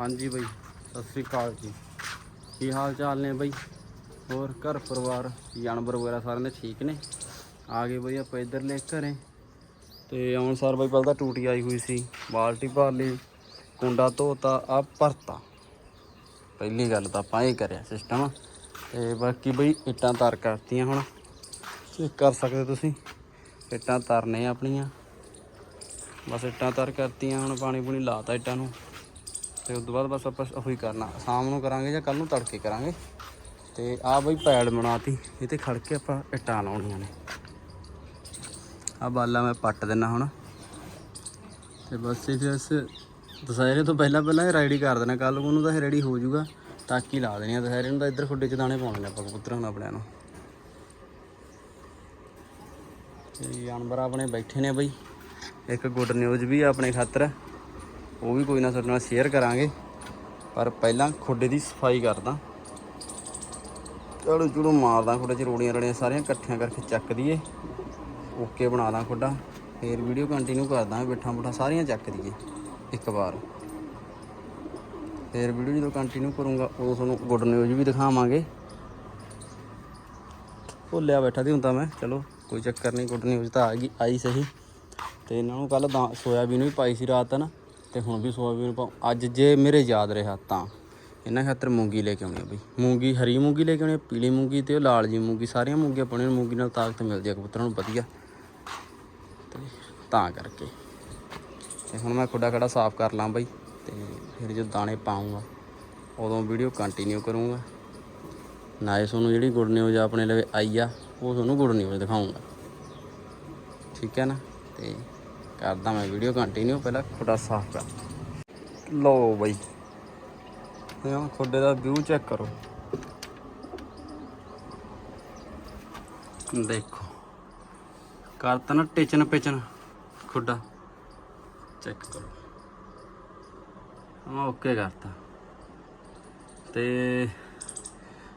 ਹਾਂਜੀ ਬਈ। ਸਤਿ ਸ੍ਰੀ ਅਕਾਲ ਜੀ। ਕੀ ਹਾਲ ਚਾਲ ਨੇ ਬਈ? ਹੋਰ ਘਰ ਪਰਿਵਾਰ, ਜਾਨਵਰ ਵਗੈਰਾ ਸਾਰਿਆਂ ਦੇ ਠੀਕ ਨੇ? ਆ ਗਏ ਬਈ ਆਪਾਂ ਇੱਧਰਲੇ ਘਰੇ। ਤੇ ਆਉਣ ਸਾਰ ਬਈ ਪਹਿਲਾਂ ਤਾਂ ਟੂਟੀ ਆਈ ਹੋਈ ਸੀ, ਬਾਲਟੀ ਭਰ ਲਈ, ਕੁੰਡਾ ਧੋਤਾ ਆ ਭਰਤਾ। ਪਹਿਲੀ ਗੱਲ ਤਾਂ ਆਪਾਂ ਇਹ ਕਰਿਆ ਸਿਸਟਮ ਤੇ ਬਾਕੀ ਬਈ ਇੱਟਾਂ ਤਾਰ ਕਰਤੀਆਂ ਹੁਣ। ਚੈੱਕ ਕਰ ਸਕਦੇ ਤੁਸੀਂ? ਇੱਟਾਂ ਤਰਨੇ ਆਪਣੀਆਂ। ਬਸ ਇੱਟਾਂ ਤਰ ਕਰਤੀਆਂ, ਹੁਣ ਪਾਣੀ ਪੂਣੀ ਲਾਤਾ ਇੱਟਾਂ ਨੂੰ। ਤੇ ਉਸ ਤੋਂ ਬਾਅਦ ਬਸ ਆਪਾਂ ਉਹੀ ਕਰਨਾ। ਸ਼ਾਮ ਨੂੰ ਕਰਾਂਗੇ ਜਾਂ ਕੱਲ ਨੂੰ ਤੜਕੇ ਕਰਾਂਗੇ। ਤੇ ਆ ਬਈ ਪੈੜ ਬਣਾਤੀ। ਇਹ ਤੇ ਖੜ ਕੇ ਆਪਾਂ ਇੱਟਾਂ ਲਾਉਣੀਆਂ ਨੇ। ਆ ਬਾਲਾ ਮੈਂ ਪੱਟ ਦਿੰਨਾ ਹੁਣ। ਤੇ ਬਸ ਇਹ ਫਿਰ ਇਸ ਦੁਸਹਿਰੇ ਤੋਂ ਪਹਿਲਾਂ ਪਹਿਲਾਂ ਇਹ ਰੈਡੀ ਕਰ ਦੇਣਾ। ਕੱਲ ਨੂੰ ਤਾਂ ਇਹ ਰੈਡੀ ਹੋ ਜਾਊਗਾ। ਟਾਕੀ ਲਾ ਦੇਣੀ ਆ ਦੁਸਹਿਰੇ ਨੂੰ ਤਾਂ ਇੱਧਰ ਖੁੱਡੇ 'ਚ ਦਾਣੇ ਪਾਉਣੇ ਨੇ ਆਪਾਂ ਕਬੂਤਰਾਂ ਨੂੰ ਆਪਣਿਆਂ ਨੂੰ। ਤੇ ਜਾਨਵਰ ਆਪਣੇ ਬੈਠੇ ਨੇ ਬਈ। ਇੱਕ ਗੁੱਡ ਨਿਊਜ਼ ਵੀ ਆ ਆਪਣੇ ਖਾਤਰ। ਉਹ ਵੀ ਕੋਈ ਨਾ ਤੁਹਾਡੇ ਨਾਲ ਸ਼ੇਅਰ ਕਰਾਂਗੇ। ਪਰ ਪਹਿਲਾਂ ਖੁੱਡੇ ਦੀ ਸਫ਼ਾਈ ਕਰਦਾ। ਝਾੜੂ ਝੂੜੂ ਮਾਰਦਾ ਖੁੱਡੇ 'ਚ, ਰੋੜੀਆਂ ਰੜੀਆਂ ਸਾਰੀਆਂ ਇਕੱਠੀਆਂ ਕਰਕੇ ਚੱਕ ਦਈਏ। ਓਕੇ ਬਣਾ ਦਾਂ ਖੁੱਡਾ। ਫੇਰ ਵੀਡੀਓ ਕੰਟੀਨਿਊ ਕਰਦਾ ਬਿੱਠਾ ਮੁੱਠਾ ਸਾਰੀਆਂ ਚੱਕ ਦਈਏ, ਇੱਕ ਵਾਰ। ਫੇਰ ਵੀਡੀਓ ਜਦੋਂ ਕੰਟੀਨਿਊ ਕਰੂੰਗਾ, ਉਦੋਂ ਤੁਹਾਨੂੰ ਗੁੱਡ ਨਿਊਜ਼ ਵੀ ਦਿਖਾਵਾਂਗੇ। ਭੁੱਲਿਆ ਬੈਠਾ ਦੀ ਹੁੰਦਾ ਮੈਂ। ਚਲੋ, ਕੋਈ ਚੱਕਰ ਨਹੀਂ ਗੁੱਡ ਨਿਊਜ਼ ਤਾਂ ਆ ਗਈ, ਆਈ ਸਹੀ। ਤੇ ਇਹਨਾਂ ਨੂੰ ਕੱਲ ਸੋਇਆਬੀਨ ਵੀ ਪਾਈ ਸੀ ਰਾਤ ਨਾ? ਤੇ ਹੁਣ ਵੀ ਸੋਇਆਬੀਨ ਪਾਉ ਅੱਜ ਜੇ ਮੇਰੇ ਯਾਦ ਰਿਹਾ ਤਾਂ ਇਹਨਾਂ ਖਾਤਰ ਮੂੰਗੀ ਲੈ ਕੇ ਆਉਣੀ ਆ ਬਈ। ਮੂੰਗੀ, ਹਰੀ ਮੂੰਗੀ ਲੈ ਕੇ ਆਉਣੀ ਆ, ਪੀਲੀ ਮੂੰਗੀ ਤੇ ਉਹ ਲਾਲ ਜੀ ਮੂੰਗੀ, ਸਾਰੀਆਂ ਮੂੰਗੀਆਂ ਪਾਉਣੀਆਂ ਮੂੰਗੀ ਨਾਲ ਤਾਕਤ ਮਿਲਦੀ ਆ ਕਬੂਤਰਾਂ ਨੂੰ, ਵਧੀਆ। ਤੇ ਤਾਂ ਕਰਕੇ। ਤੇ ਹੁਣ ਮੈਂ ਖੁੱਡਾ ਖੜਾ ਸਾਫ਼ ਕਰ ਲਾਂ ਬਈ, ਤੇ ਫਿਰ ਜਦੋਂ ਦਾਣੇ ਪਾਉਂਗਾ, ਉਦੋਂ ਵੀਡੀਓ ਕੰਟੀਨਿਊ ਕਰੂੰਗਾ। ਨਾਲੇ ਤੁਹਾਨੂੰ ਜਿਹੜੀ ਗੁੱਡ ਨਿਊਜ਼ ਆਪਣੇ ਲਵੇ ਆਈ ਆ, ਉਹ ਤੁਹਾਨੂੰ ਗੁੱਡ ਨਿਊਜ਼ ਦਿਖਾਉਂਗਾ। ਠੀਕ ਹੈ ਨਾ? ਤੇ ਕਰਦਾ ਮੈਂ ਵੀਡੀਓ ਕੰਟੀਨਿਊ ਪਹਿਲਾਂ ਖੁੱਡਾ ਸਾਫ਼ ਕਰ। ਲਓ ਬਈ। ਤੇ ਖੁੱਡੇ ਦਾ ਵਿਊ ਚੈੱਕ ਕਰੋ। ਦੇਖੋ। ਕਰਤਾ ਨਾ ਟਿਚਨ ਪਿਚਨ ਖੁੱਡਾ। ਚੈੱਕ ਕਰੋ। ਹਾਂ ਓਕੇ ਕਰਤਾ। ਤੇ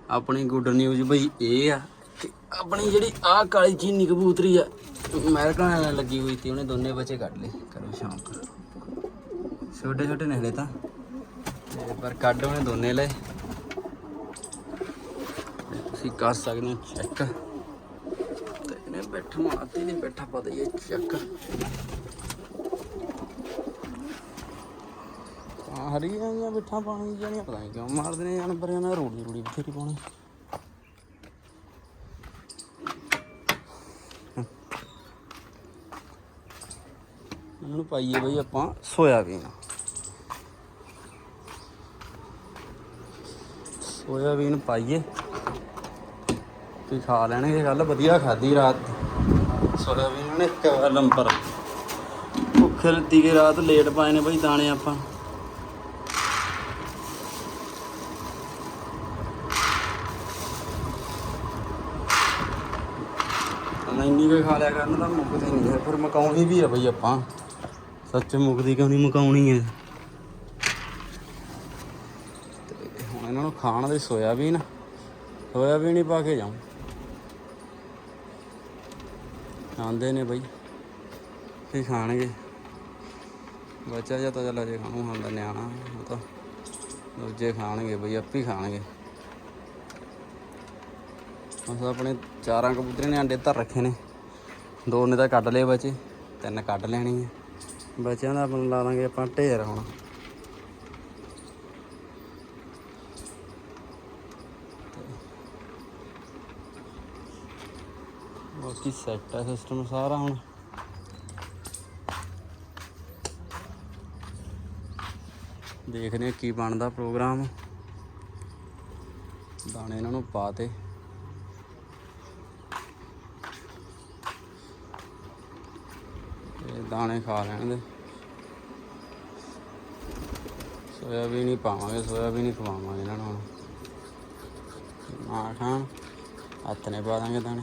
ਆਪਣੀ ਗੁੱਡ ਨਿਊਜ਼ ਬਈ ਇਹ ਆ ਕਿ ਆਪਣੀ ਜਿਹੜੀ ਆਹ ਕਾਲੀ ਚੀਨੀ ਕਬੂਤਰੀ ਆ ਅਮਰੀਕਾ ਨਾਲ ਲੱਗੀ ਹੋਈ ਸੀ, ਉਹਨੇ ਦੋਨੇ ਬੱਚੇ ਕੱਢ ਲਏ। ਕਰੋ ਸ਼ੌਂਕ ਛੋਟੇ ਛੋਟੇ ਨੇ ਹਲੇ ਤਾਂ। ਤੇ ਪਰ ਕੱਢ ਉਹਨੇ ਦੋਨੇ ਲਏ। ਤੁਸੀਂ ਕਰ ਸਕਦੇ ਹੋ ਚੈੱਕ ਤੇ ਇਹਨੇ ਬੈਠਾ ਮਾਰਤੀ ਨਹੀਂ ਬੈਠਾ ਪਤਾ ਹੀ ਹੈ ਚੈੱਕ ਹਾਂ ਹਰੀਆਂ ਜਾਂ ਬਿੱਠਾ ਪਾਣੀ ਜਾਣੀਆਂ ਪਤਾ ਨਹੀਂ ਕਿਉਂ ਮਾਰਦੇ ਨੇ, ਜਾਨਵਰਾਂ ਨਾਲ ਰੋੜੀ ਰੋੜੀ ਬਥੇਰੀ ਪਾਉਣੀ। ਪਾਈਏ ਬਈ ਆਪਾਂ ਸੋਇਆਬੀਨ ਸੋਇਆਬੀਨ ਪਾਈਏ। ਤੇ ਖਾ ਲੈਣਗੇ ਕੱਲ ਵਧੀਆ ਖਾਧੀ ਰਾਤ। ਸੋਇਆਬੀਨ ਨੇ ਇੱਕ ਵਾਰ ਨੰਬਰ ਭੁੱਖੇ ਲੱਤੀ ਕੇ ਰਾਤ ਲੇਟ ਪਾਏ ਨੇ ਬਈ ਦਾਣੇ ਆਪਾਂ। ਇੰਨੀ ਕੁ ਖਾ ਲਿਆ ਕਰਨ ਤਾਂ ਮੁੱਕਦੀ ਨਹੀਂ ਹੈ ਫਿਰ ਮਕਾਉਣੀ ਵੀ ਆ ਬਈ ਆਪਾਂ। ਸੱਚ ਮੁਕਦੀ ਕਿਉਂ ਨਹੀਂ ਮੁਕਾਉਣੀ ਹੈ? ਤੇ ਹੁਣ ਇਹਨਾਂ ਨੂੰ ਖਾਣ ਦੇ ਸੋਇਆਬੀਨ ਸੋਇਆਬੀਨ ਹੀ ਪਾ ਕੇ ਜਾਉਂ ਖਾਂਦੇ ਨੇ ਬਈ ਇਹ ਖਾਣਗੇ? ਬੱਚਾ ਜਾਂ ਤਾਂ ਚੱਲ ਜੇ ਖਾਣੂ ਹੁੰਦਾ ਨਿਆਣਾ, ਉਹ ਤਾਂ ਦੂਜੇ ਖਾਣਗੇ ਬਈ, ਆਪੇ ਖਾਣਗੇ। ਅਸਾਂ ਆਪਣੇ ਚਾਰਾਂ ਕਬੂਤਰਾਂ ਨੇ ਅੰਡੇ ਧਰ ਰੱਖੇ ਨੇ। ਦੋ ਨੇ ਤਾਂ ਕੱਢ ਲਏ ਬੱਚੇ, ਤਿੰਨ ਕੱਢ ਲੈਣੀ ਹੈ ਬੱਚਿਆਂ ਦਾ ਆਪਾਂ ਲਾ ਲਾਂਗੇ ਆਪਾਂ ਢੇਰ ਹੁਣ। ਬਾਕੀ ਸੈੱਟ ਹੈ ਸਿਸਟਮ ਸਾਰਾ ਹੁਣ। ਦੇਖਦੇ ਹਾਂ ਕੀ ਬਣਦਾ ਪ੍ਰੋਗਰਾਮ ਦਾਣੇ ਇਹਨਾਂ ਨੂੰ ਪਾਤੇ ਦਾਣੇ ਖਾ ਲੈਣ ਲੈਣਗੇ। ਸੋਇਆਬੀਨ ਹੀ ਪਾਵਾਂਗੇ, ਸੋਇਆਬੀਨ ਹੀ ਖਵਾਵਾਂਗੇ ਇਹਨਾਂ ਨੂੰ ਨਾ ਖਾਣ ਹੱਥ ਨੇ ਪਾ ਦਾਂਗੇ ਦਾਣੇ।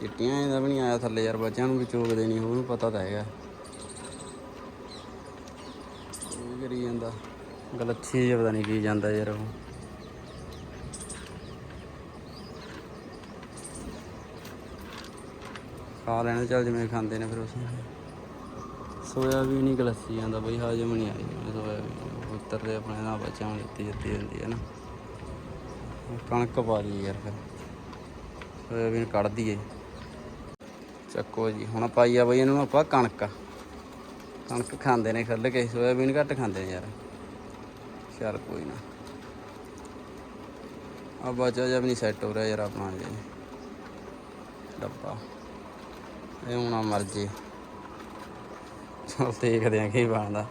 ਚਿੱਟੀਆਂ ਇਹਦਾ ਵੀ ਨਹੀਂ ਆਇਆ ਥੱਲੇ ਯਾਰ, ਬੱਚਿਆਂ ਨੂੰ ਵੀ ਚੋਗਦੇ ਨਹੀਂ ਉਹਨੂੰ ਪਤਾ ਤਾਂ ਹੈਗਾ। ਇਹ ਕਰੀ ਜਾਂਦਾ? ਗਲੱਛੀ ਜਿਹਾ ਪਤਾ ਨਹੀਂ ਕੀ ਜਾਂਦਾ ਯਾਰ ਉਹ। ਖਾ ਲੈਣ ਚੱਲ ਜਿਵੇਂ ਖਾਂਦੇ ਨੇ ਫਿਰ ਉਸ ਸੋਇਆਬੀਨ ਹੀ ਗਲਸੀ ਜਾਂਦਾ ਬਈ ਹਾਜਮ ਨਹੀਂ ਆਈ। ਸੋਇਆਬੀਨ ਉੱਤਰਦੇ ਆਪਣੇ ਨਾਲ ਬੱਚਿਆਂ ਨੂੰ ਦਿੱਤੀ ਦਿੱਤੀ ਜਾਂਦੀ ਹੈ ਨਾ। ਕਣਕ ਪਾ ਲਈ ਯਾਰ ਫਿਰ। ਸੋਇਆਬੀਨ ਕੱਢ ਦਈਏ। ਚੱਕੋ ਜੀ ਹੁਣ ਪਾਈ ਆ ਬਈ ਇਹਨੂੰ ਆਪਾਂ ਕਣਕ। ਕਣਕ ਖਾਂਦੇ ਨੇ ਖੱਲ ਕੇ ਸੋਇਆਬੀਨ ਘੱਟ ਖਾਂਦੇ ਨੇ ਯਾਰ। ਚੱਲ ਕੋਈ ਨਾ। ਆ ਬਚਾ ਜਬ ਨਹੀਂ ਸੈੱਟ ਹੋ ਰਿਹਾ ਯਾਰ ਆਪਣਾ ਜੀ ਡੱਬਾ। ਇਹ ਹੁਣ ਮਰ ਜੇ ਚਲ ਦੇਖਦੇ ਆ ਕੀ ਬਣਦਾ।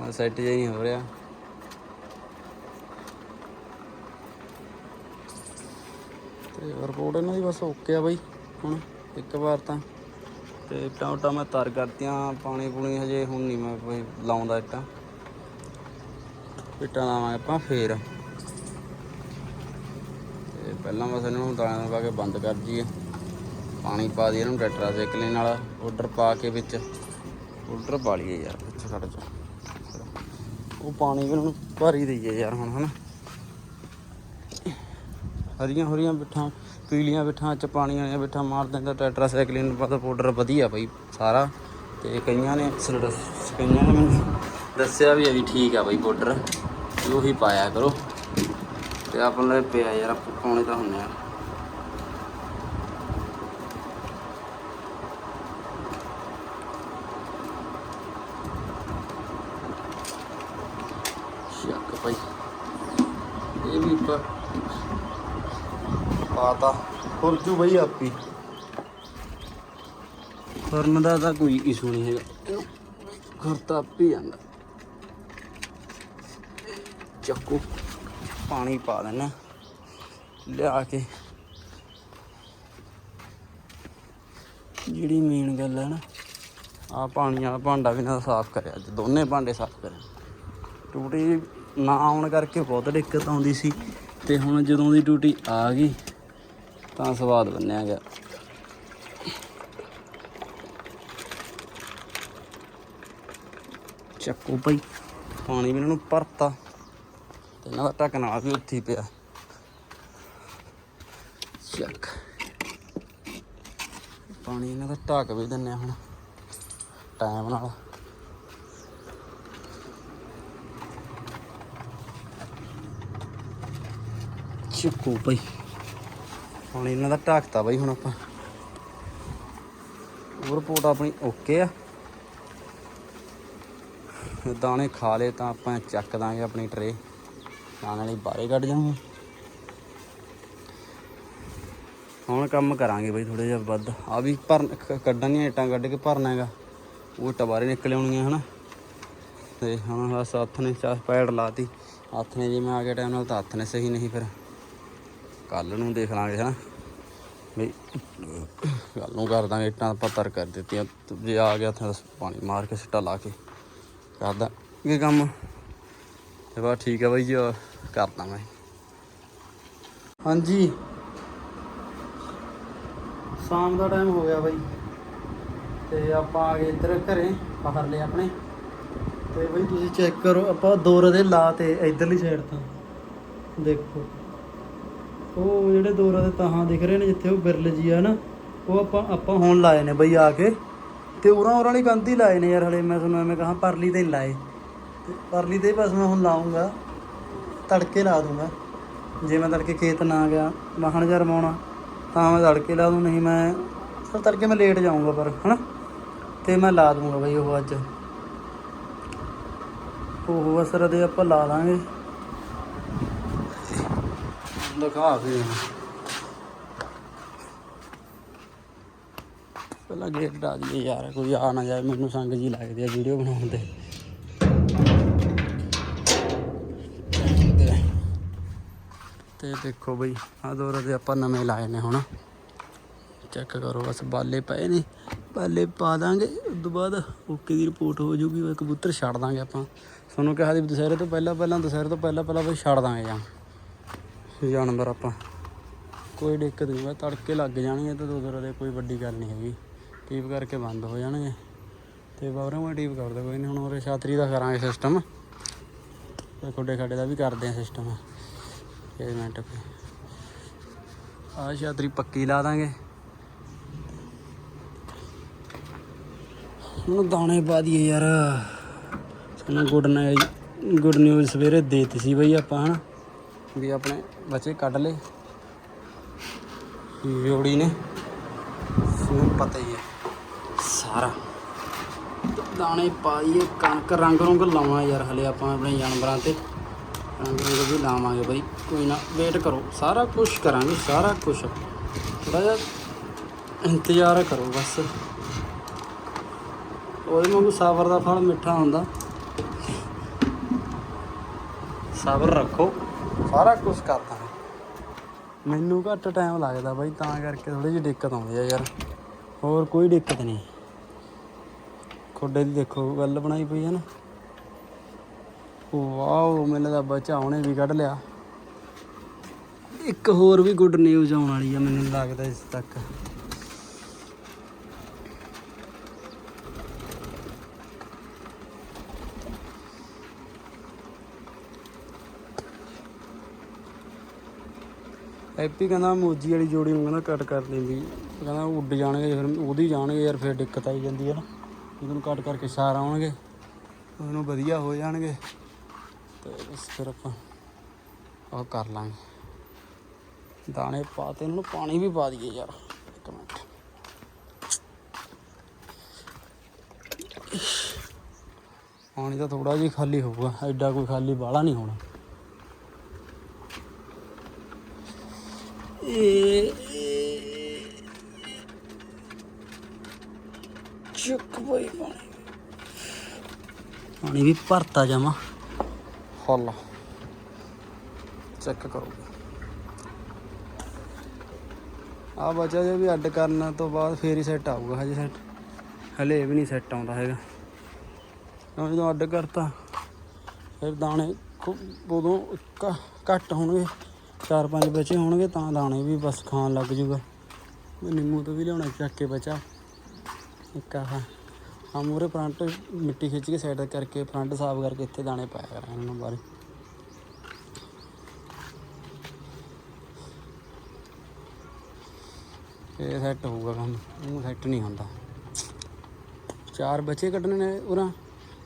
ਹੁਣ ਸੈੱਟ ਜਿਹਾ ਹੀ ਨਹੀਂ ਹੋ ਰਿਹਾ। ਤੇ ਰਿਪੋਰਟ ਇਹਨਾਂ ਦੀ ਬਸ ਓਕੇ ਆ ਬਾਈ। ਹੁਣ ਇੱਕ ਵਾਰ ਤਾਂ। ਤੇ ਇੱਟਾਂ ਉੱਟਾਂ ਮੈਂ ਤਰ ਕਰਤੀਆਂ, ਪਾਣੀ ਪੂਣੀ ਹਜੇ ਹੁਣ ਨਹੀਂ ਮੈਂ ਕੋਈ ਲਾਉਂਦਾ ਇੱਟਾਂ। ਇੱਟਾਂ ਲਾਵਾਂਗੇ ਆਪਾਂ ਫੇਰ। ਤੇ ਪਹਿਲਾਂ ਬਸ ਇਹਨਾਂ ਨੂੰ ਦਾਣਾ ਪਾ ਕੇ ਬੰਦ ਕਰ ਦਈਏ। ਪਾਣੀ ਪਾ ਦਈਏ ਇਹਨੂੰ, ਟਰੈਕਟਰ ਟੈਟਰਾਸਾਈਕਲਿਨ ਨਾਲ ਆਰਡਰ ਪਾ ਕੇ ਵਿੱਚ। ਆਰਡਰ ਪਾ ਲਈਏ ਯਾਰ ਵਿੱਚ ਖੜ ਜਾ ਉਹ ਪਾਣੀ ਵੀ ਉਹਨੂੰ ਭਰੀ ਦਈਏ ਯਾਰ ਹੁਣ, ਹਨਾ। ਹਰੀਆਂ ਹਰੀਆਂ ਬਿੱਠਾਂ ਪੀਲੀਆਂ ਬਿੱਠਾਂ ਚ ਪਾਣੀ ਵਾਲੀਆਂ ਬਿੱਠਾਂ ਮਾਰ ਦਿੰਦਾ ਨੂੰ ਪਤਾ ਪਾਊਡਰ ਵਧੀਆ ਬਈ, ਸਾਰਾ। ਤੇ ਕਈਆਂ ਨੇ ਸਲਡ- ਕਈਆਂ ਨੇ ਮੈਨੂੰ ਦੱਸਿਆ ਵੀ ਹੈ ਠੀਕ ਆ ਬਈ ਪਾਊਡਰ ਉਹੀ ਪਾਇਆ ਕਰੋ। ਤੇ ਆਪਣੇ ਪਿਆ ਯਾਰ, ਆਪਾਂ ਪਾਉਣੇ ਤਾਂ ਹੁੰਦੇ ਆ ਸ਼ੱਕ ਭਾਈ ਇਹ ਪਾ ਪਾਤਾ ਖੁਰਜੂ ਬਈ ਆਪੀ? ਫਰਨ ਦਾ ਤਾਂ ਕੋਈ ਇਸ਼ੂ ਨਹੀਂ ਹੈਗਾ। ਖੁਰਤਾ ਆਪੀ ਜਾਂਦਾ ਚੱਕੂ, ਪਾਣੀ ਪਾ ਦੇਣਾ ਲਿਆ ਕੇ। ਜਿਹੜੀ ਮੇਨ ਗੱਲ ਹੈ ਨਾ ਆ ਪਾਣੀ ਵਾਲਾ ਭਾਂਡਾ ਵੀ ਨਾ ਸਾਫ਼ ਕਰਿਆ ਅੱਜ। ਦੋਨੇ ਭਾਂਡੇ ਸਾਫ਼ ਕਰੇ। ਟੂਟੀ ਨਾ ਆਉਣ ਕਰਕੇ ਬਹੁਤ ਦਿੱਕਤ ਆਉਂਦੀ ਸੀ ਤੇ ਹੁਣ ਜਦੋਂ ਦੀ ਡਿਊਟੀ ਆ ਗਈ ਤਾਂ ਸਵਾਦ ਬੰਨਿਆ ਗਿਆ। ਚੱਕੋ ਭਾਈ, ਪਾਣੀ ਵੀ ਇਹਨਾਂ ਨੂੰ ਭਰਤਾ ਤੇ ਇਹਨਾਂ ਦਾ ਢੱਕਣ ਵੀ ਉੱਥੇ ਪਿਆ। ਚੱਕ। ਪਾਣੀ ਇਹਨਾਂ ਦਾ ਢੱਕ ਵੀ ਦਿੰਨੇ ਆ ਹੁਣ ਟਾਈਮ ਨਾਲ। ਚੱਕੋ ਭਾਈ। ਹੁਣ ਇਹਨਾਂ ਦਾ ਢੱਕਤਾ ਬਾਈ ਹੁਣ ਆਪਾਂ। ਉਹ ਰਿਪੋਰਟ ਆਪਣੀ ਓਕੇ ਆ। ਦਾਣੇ ਖਾ ਲੇ ਤਾਂ ਆਪਾਂ ਚੱਕ ਦਾਂਗੇ ਆਪਣੀ ਟਰੇ ਦਾਣੇ ਲਈ ਬਾਹਰੇ ਕੱਢ ਜਾਵਾਂਗੇ। ਹੁਣ ਕੰਮ ਕਰਾਂਗੇ ਬਈ ਥੋੜਾ ਜਿਹਾ ਵੱਧ। ਆ ਵੀ ਭਰਨ ਕੱਢਣੀਆਂ ਇੱਟਾਂ ਕੱਢ ਕੇ ਭਰਨਾ ਹੈਗਾ। ਉਹ ਇੱਟਾਂ ਬਾਹਰੇ ਨਿਕਲ ਆਉਣੀਆਂ ਹਨਾ। ਤੇ ਹੁਣ ਬਸ ਹੱਥ ਨੇ ਚਾਹ ਪੈੜ ਲਾਤੀ। ਹੱਥ ਨੇ ਜੇ ਮੈਂ ਆ ਗਿਆ ਟਾਈਮ ਨਾਲ ਤਾਂ ਹੱਥ ਨੇ ਸਹੀ ਨਹੀਂ ਫਿਰ। ਕੱਲ ਨੂੰ ਦੇਖ ਲਾਂਗੇ, ਹਨਾ। ਵੀ ਕੱਲ ਨੂੰ ਕਰ ਦਾਂਗੇ, ਇੱਟਾਂ ਪੱਤਰ ਕਰ ਦਿੱਤੀਆਂ। ਜੇ ਆ ਗਿਆ ਤਾਂ ਪਾਣੀ ਮਾਰ ਕੇ ਸਿੱਟਾ ਲਾ ਕੇ ਕਰਦਾ ਇਹ ਕੰਮ ਤੇ ਬਸ ਠੀਕ ਹੈ ਬਾਈ ਜੀ ਅਹ ਕਰਦਾ ਮੈਂ। ਹਾਂਜੀ। ਸ਼ਾਮ ਦਾ ਟਾਈਮ ਹੋ ਗਿਆ ਬਾਈ। ਤੇ ਆਪਾਂ ਆ ਗਏ ਇੱਧਰ ਘਰੇ, ਬਾਹਰਲੇ ਆਪਣੇ। ਤੇ ਬਈ ਤੁਸੀਂ ਚੈੱਕ ਕਰੋ, ਆਪਾਂ ਦੋ ਰਦੇ ਲਾ ਤੇ ਇਧਰਲੀ ਸਾਈਡ ਤੋਂ ਦੇਖੋ। ਉਹ ਜਿਹੜੇ ਦੋ ਦੇ ਤਾਹਾਂ ਦਿਖ ਰਹੇ ਨੇ, ਜਿੱਥੇ ਉਹ ਬਿਰਲ ਜੀ ਆ ਨਾ, ਉਹ ਆਪਾਂ ਆਪਾਂ ਹੁਣ ਲਾਏ ਨੇ ਬਈ ਆ ਕੇ। ਤੇ ਉਰਾਂ ਉਰਾਂ ਵਾਲੀ ਕੰਧ ਹੀ ਲਾਏ ਨੇ ਯਾਰ, ਹਲੇ ਮੈਂ ਤੁਹਾਨੂੰ ਐਵੇਂ ਕਹਾਂ, ਪਰਲੀ ਤੇ ਨਹੀਂ ਲਾਏ। ਤੇ ਪਰਲੀ ਤੇ ਬਸ ਮੈਂ ਹੁਣ ਲਾਉਂਗਾ ਤੜਕੇ ਲਾ ਦੂੰਗਾ। ਜੇ ਮੈਂ ਤੜਕੇ ਖੇਤ ਨਾ ਗਿਆ, ਵਾਹਣ ਜਰ ਰਮਾਉਣਾ ਤਾਂ ਮੈਂ ਤੜਕੇ ਲਾ ਦੂੰ, ਨਹੀਂ ਮੈਂ ਸਰ ਤੜਕੇ ਮੈਂ ਲੇਟ ਜਾਊਂਗਾ ਪਰ, ਹਨਾ? ਤੇ ਮੈਂ ਲਾ ਦੂੰਗਾ ਬਈ ਉਹ ਅੱਜ। ਉਹ ਬਸ ਦੇ ਆਪਾਂ ਲਾ ਲਾਂਗੇ। ਦਿਖਾ ਵੀ ਪਹਿਲਾਂ ਗੇਟ ਡਾ ਦਈਏ ਯਾਰ, ਕੋਈ ਆ ਨਾ ਜਾਏ, ਮੈਨੂੰ ਸੰਗ ਜੀ ਲੱਗਦੀ ਆ ਵੀਡੀਓ ਬਣਾਉਣ ਦੇ ਤੇ ਦੇਖੋ ਬਈ ਆ ਦੋ ਰਦੇ ਆਪਾਂ ਨਵੇਂ ਲਾਏ ਨੇ ਹੁਣ। ਚੈੱਕ ਕਰੋ, ਬਸ ਬਾਲੇ ਪਏ ਨੇ। ਬਾਲੇ ਪਾ ਦਾਂਗੇ, ਉਸ ਤੋਂ ਬਾਅਦ ਓਕੇ ਦੀ ਰਿਪੋਰਟ ਹੋ ਜੂਗੀ ਕਬੂਤਰ ਛੱਡ ਦਾਂਗੇ ਆਪਾਂ। ਤੁਹਾਨੂੰ ਕਿਹਾ ਸੀ ਵੀ ਦੁਸਹਿਰੇ ਤੋਂ ਪਹਿਲਾਂ ਪਹਿਲਾਂ ਦੁਸਹਿਰੇ ਤੋਂ ਪਹਿਲਾਂ ਪਹਿਲਾਂ ਬਈ ਛੱਡ ਦਾਂਗੇ ਜਾਂ। ਜਾਨਵਰ ਆਪਾਂ। ਕੋਈ ਦਿੱਕਤ ਨਹੀਂ ਬਸ ਤੜਕੇ ਲੱਗ ਜਾਣਗੇ ਤੇ ਦੋ ਦੋ ਦੇ ਕੋਈ ਵੱਡੀ ਗੱਲ ਨਹੀਂ ਹੈਗੀ। ਟੀਪ ਕਰਕੇ ਬੰਦ ਹੋ ਜਾਣਗੇ। ਤੇ ਬਾਹਰੋਂ ਮੈਂ ਟੀਪ ਕਰ ਕੋਈ ਨਹੀਂ ਹੁਣ ਉਹਦੇ ਛਾਤਰੀ ਦਾ ਕਰਾਂਗੇ ਸਿਸਟਮ ਤੇ ਖੋਡੇ ਖਾਡੇ ਦਾ ਵੀ ਕਰਦੇ ਆ ਸਿਸਟਮ ਇਹ ਮਿੰਟ ਪੇ ਆਹ ਛਾਤਰੀ ਪੱਕੀ ਲਾ ਦਾਂਗੇ। ਹੁਣ ਦਾਣੇ ਪਾ ਦਈਏ ਯਾਰ। ਸਾਨੂੰ ਗੁੱਡ ਨਾਈਟ ਗੁੱਡ ਨਿਊਜ਼ ਸਵੇਰੇ ਦੇਤੀ ਸੀ ਬਈ ਆਪਾਂ, ਹਨਾ। ਵੀ ਆਪਣੇ ਬੱਚੇ ਕੱਢ ਲਏ। ਜੋੜੀ ਨੇ। ਤੁਹਾਨੂੰ ਪਤਾ ਹੀ ਹੈ। ਸਾਰਾ। ਦਾਣੇ ਪਾਈਏ, ਕਣਕ ਰੰਗ ਰੰਗ ਲਾਵਾਂ ਯਾਰ, ਹਲੇ ਆਪਾਂ ਆਪਣੇ ਜਾਨਵਰਾਂ ਤੇ। ਰੰਗ ਰੰਗ ਵੀ ਲਾਵਾਂਗੇ ਬਈ। ਕੋਈ ਨਾ ਵੇਟ ਕਰੋ। ਸਾਰਾ ਕੁਝ ਕਰਾਂਗੇ, ਸਾਰਾ ਕੁਝ ਥੋੜਾ ਜਿਹਾ ਇੰਤਜ਼ਾਰ ਕਰੋ ਬਸ। ਉਹਦੇ ਵਾਂਗੂ ਸਬਰ ਦਾ ਫਲ ਮਿੱਠਾ ਹੁੰਦਾ। ਸਬਰ ਰੱਖੋ। ਸਾਰਾ ਕੁਝ ਕਰਦਾ ਮੈਨੂੰ ਘੱਟ ਟਾਈਮ ਲੱਗਦਾ ਬਾਈ, ਤਾਂ ਕਰਕੇ ਥੋੜੀ ਜਿਹੀ ਦਿੱਕਤ ਆਉਂਦੀ ਆ ਯਾਰ। ਹੋਰ ਕੋਈ ਦਿੱਕਤ ਨਹੀਂ। ਖੋਡੇ ਦੀ ਦੇਖੋ, ਗੱਲ ਬਣਾਈ ਪਈ ਹੈ ਨਾ। ਵਾਓ, ਮੈਨੂੰ ਦਾ ਬੱਚਾ ਉਹਨੇ ਵੀ ਕੱਢ ਲਿਆ। ਇੱਕ ਹੋਰ ਵੀ ਗੁੱਡ ਨਿਊਜ਼ ਆਉਣ ਵਾਲੀ ਆ, ਮੈਨੂੰ ਲੱਗਦਾ ਇਸ ਤੱਕ। ਹੈਪੀ ਕਹਿੰਦਾ ਮੋਜੀ ਵਾਲੀ ਜੋੜੀ ਨੂੰ ਕਹਿੰਦਾ ਕੱਟ ਕਰ ਲੈਂਦੀ ਕਹਿੰਦਾ ਉੱਡ ਜਾਣਗੇ, ਫਿਰ ਉਹਦੀ ਜਾਣਗੇ ਯਾਰ, ਫਿਰ ਦਿੱਕਤ ਆਈ ਜਾਂਦੀ ਹੈ ਨਾ। ਇਹਨੂੰ ਕੱਟ ਕਰਕੇ ਸਾਰ ਆਉਣਗੇ ਉਹਨੂੰ ਵਧੀਆ ਹੋ ਜਾਣਗੇ। ਤੇ ਇਸ ਫਿਰ ਆਪਾਂ ਉਹ ਕਰ ਲਾਂਗੇ। ਦਾਣੇ ਪਾ ਤੇ ਇਹਨੂੰ ਪਾਣੀ ਵੀ ਪਾ ਦਈਏ ਯਾਰ, ਇੱਕ ਮਿੰਟ। ਪਾਣੀ ਤਾਂ ਥੋੜਾ ਜਿਹਾ ਖਾਲੀ ਹੋਊਗਾ, ਐਡਾ ਕੋਈ ਖਾਲੀ ਬਾਹਲਾ ਨਹੀਂ ਹੋਣਾ। ਚੁੱਕ ਬਈ ਪਾਣੀ। ਪਾਣੀ ਵੀ ਭਰਤਾ ਜਾਵਾਂ। ਹੱਲ। ਚੈੱਕ ਕਰੋ। ਆ ਬਚਾ ਜੇ ਵੀ ਅੱਡ ਕਰਨ ਤੋਂ ਬਾਅਦ ਫੇਰ ਹੀ ਸੈੱਟ ਆਊਗਾ ਹਜੇ ਸੈੱਟ ਹਲੇ ਇਹ ਵੀ ਨਹੀਂ ਸੈੱਟ ਆਉਂਦਾ ਹੈਗਾ। ਜਦੋਂ ਅੱਡ ਕਰਤਾ ਫਿਰ ਦਾਣੇ ਉਦੋਂ ਘੱਟ ਹੋਣਗੇ। ਚਾਰ ਪੰਜ ਬਚੇ ਹੋਣਗੇ ਤਾਂ ਦਾਣੇ ਵੀ ਬਸ ਖਾਣ ਲੱਗ ਜੂਗਾ। ਮੈਂ ਨਿੰਮੂ ਤੋਂ ਵੀ ਲਿਆਉਣਾ ਚੱਕ ਕੇ ਬਚਾ। ਇੱਕ ਆਹ। ਆ ਮੂਰੇ ਫਰੰਟ ਮਿੱਟੀ ਖਿੱਚ ਕੇ ਸਾਈਡ ਕਰਕੇ ਫਰੰਟ ਸਾਫ਼ ਕਰਕੇ ਇੱਥੇ ਦਾਣੇ ਪਾਇਆ ਕਰਾਂ ਇਹਨਾਂ ਨੂੰ ਬਾਰੇ ਇਹ ਸੈੱਟ ਹੋਊਗਾ ਕੰਮ। ਉਹ ਸੈੱਟ ਨਹੀਂ ਹੁੰਦਾ। ਚਾਰ ਬੱਚੇ ਕੱਢਣੇ ਨੇ ਉਰਾਂ।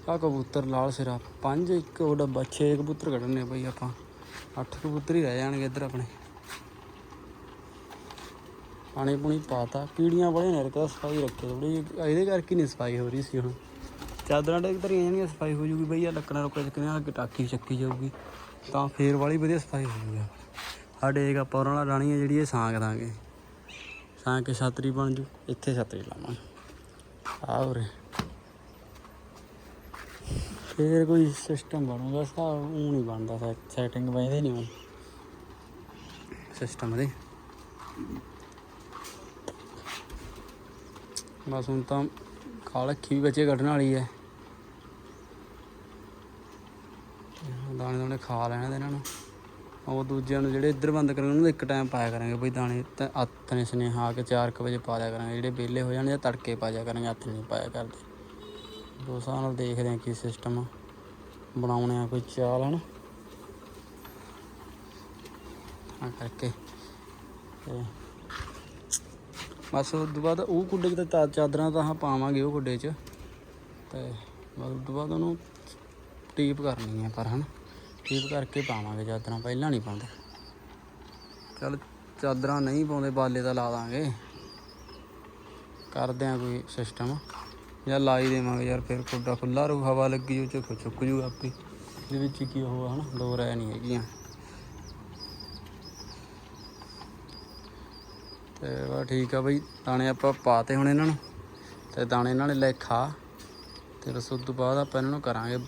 ਆ ਕਬੂਤਰ ਲਾਲ ਸਿਰਾ। ਪੰਜ, ਇੱਕ, ਉਹ ਡੱਬਾ। ਛੇ ਕਬੂਤਰ ਕੱਢਣੇ ਬਈ ਆਪਾਂ। ਅੱਠ ਕਬੂਤਰ ਹੀ ਰਹਿ ਜਾਣਗੇ ਇੱਧਰ ਆਪਣੇ। ਪਾਣੀ ਪੂਣੀ ਪਾਤਾ। ਕੀੜੀਆਂ ਬੜੇ ਨੇ ਰਕਾ ਸਫ਼ਾਈ ਰੱਖੇ ਥੋੜੀ ਇਹਦੇ ਕਰਕੇ ਨਹੀਂ ਸਫ਼ਾਈ ਹੋ ਰਹੀ ਸੀ ਹੁਣ। ਚਾਦਰਾਂ ਡੇਕ ਧਰੀਆਂ ਜਾਣਗੀਆਂ, ਸਫ਼ਾਈ ਹੋ ਜੂਗੀ ਬਈ ਆ ਲੱਕੜਾਂ ਰੁਕੜਾਂ ਚੱਕਣੀਆਂ ਅੱਗੇ ਟਾਕੀ ਚੱਕੀ ਜਾਊਗੀ। ਤਾਂ ਫੇਰ ਵਾਲੀ ਵਧੀਆ ਸਫ਼ਾਈ ਹੋ ਜੂਗੀ ਸਾਡੇ ਇੱਕ ਆਪਾਂ ਉਹਨਾਂ ਨਾਲ ਰਾਣੀ ਹੈ ਜਿਹੜੀ ਇਹ ਸਾਂਗ ਦਾਂਗੇ। ਸਾਂਗ ਕੇ ਛਤਰੀ ਬਣ ਜੂ। ਇੱਥੇ ਛਤਰੀ ਲਾਵਾਂਗੇ। ਆ ਉਰੇ। ਫੇਰ ਕੋਈ ਸਿਸਟਮ ਬਣੂਗਾ ਸਾ ਉਹ ਨਹੀਂ ਬਣਦਾ ਸੈਟਿੰਗ ਬਣਦੇ ਨਹੀਂ ਹੁਣ ਸਿਸਟਮ ਦੇ। ਬਸ ਹੁਣ ਤਾਂ ਖਾ ਰੱਖੀ ਵੀ ਬੱਚੇ ਕੱਢਣ ਵਾਲੀ ਹੈ ਦਾਣੇ ਦਾਣੇ ਖਾ ਲੈਣੇ ਤੇ ਇਹਨਾਂ ਨੂੰ। ਉਹ ਦੂਜਿਆਂ ਨੂੰ ਜਿਹੜੇ ਇੱਧਰ ਬੰਦ ਕਰਾਂਗੇ ਉਹਨਾਂ ਨੂੰ ਇੱਕ ਟਾਈਮ ਪਾਇਆ ਕਰਾਂਗੇ। ਬਈ ਦਾਣੇ ਤਾਂ ਹੱਥ ਨੇ ਸੁਨੇਹਾ ਆ ਕੇ 4 ਵਜੇ ਪਾ ਦਿਆ ਕਰਾਂਗੇ। ਜਿਹੜੇ ਵਿਹਲੇ ਹੋ ਜਾਣ ਜਾਂ ਤੜਕੇ ਪਾ ਦਿਆ ਕਰਾਂਗੇ, ਹੱਥ ਨਹੀਂ ਪਾਇਆ ਕਰਦੇ। ਦੋ ਹਿਸਾਬ ਨਾਲ ਦੇਖਦੇ ਹਾਂ ਕੀ ਸਿਸਟਮ ਬਣਾਉਣੇ ਆ ਕੋਈ ਚਾਲ, ਹਨ? ਤਾਂ ਕਰਕੇ। ਤੇ ਬਸ ਉਸ ਤੋਂ ਬਾਅਦ ਉਹ ਕੁੱਡੇ 'ਚ ਤਾਂ ਚਾਦਰਾਂ ਤਾਂ ਹਾਂ ਪਾਵਾਂਗੇ ਉਹ ਕੁੱਡੇ 'ਚ। ਤੇ ਬਸ ਉਸ ਤੋਂ ਬਾਅਦ ਉਹਨੂੰ ਟੀਪ ਕਰਨੀ ਹੈ ਪਰ, ਹਨ? ਟੀਪ ਕਰਕੇ ਪਾਵਾਂਗੇ ਚਾਦਰਾਂ, ਪਹਿਲਾਂ ਨਹੀਂ ਪਾਉਂਦੇ। ਚਲ ਚਾਦਰਾਂ ਨਹੀਂ ਪਾਉਂਦੇ, ਬਾਲੇ ਦਾ ਲਾ ਦਾਂਗੇ। ਕਰਦੇ ਆ ਕੋਈ ਸਿਸਟਮ ਜਾਂ ਲਾਈ ਦੇਵਾਂਗੇ ਯਾਰ, ਫਿਰ ਕੁੱਡਾ ਖੁੱਲਾ ਰਹੂ, ਹਵਾ ਲੱਗੀ ਉਹ ਚ ਚੁੱਕ ਜੂ ਆਪੇ। ਇਹਦੇ ਵਿੱਚ ਕੀ ਉਹ ਹਨਾ, ਦੋ ਰਹਿ ਨਹੀਂ ਹੈਗੀਆਂ। ਤੇ ਵਾ ਠੀਕ ਆ ਬਈ, ਦਾਣੇ ਆਪਾਂ ਪਾਤੇ ਹੁਣ ਇਹਨਾਂ ਨੂੰ। ਤੇ ਦਾਣੇ ਇਹਨਾਂ ਨੇ ਲੈ ਖਾ। ਤੇ ਬਸ ਉਸ ਤੋਂ ਬਾਅਦ ਆਪਾਂ ਇਹਨਾਂ ਨੂੰ ਕਰਾਂਗੇ।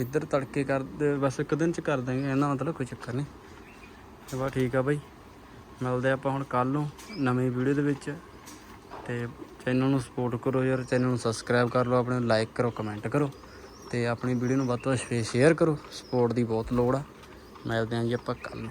ਇੱਧਰ ਤੜਕੇ ਕਰਦੇ ਬਸ ਇੱਕ ਦਿਨ ਚ ਕਰ ਦਾਂਗੇ ਇਹਨਾਂ ਮਤਲਬ ਕੋਈ ਚੱਕਰ ਨਹੀਂ। ਤੇ ਵਾ ਠੀਕ ਆ ਬਈ। ਮਿਲਦੇ ਆਪਾਂ ਹੁਣ ਕੱਲ ਨੂੰ ਨਵੀਂ ਵੀਡੀਓ ਦੇ ਵਿੱਚ। ਤੇ ਚੈਨਲ ਨੂੰ ਸਪੋਰਟ ਕਰੋ ਯਾਰ, ਚੈਨਲ ਨੂੰ ਸਬਸਕ੍ਰਾਈਬ ਕਰ ਲਓ, ਆਪਣੇ ਲਾਈਕ ਕਰੋ ਕਮੈਂਟ ਕਰੋ ਤੇ ਆਪਣੀ ਵੀਡੀਓ ਨੂੰ ਵੱਧ ਤੋਂ ਵੱਧ ਸ਼ੇਅਰ ਕਰੋ ਸਪੋਰਟ ਦੀ ਬਹੁਤ ਲੋੜ ਆ। ਮਿਲਦੇ ਹਾਂ ਜੀ ਆਪਾਂ ਕੱਲ ਨੂੰ।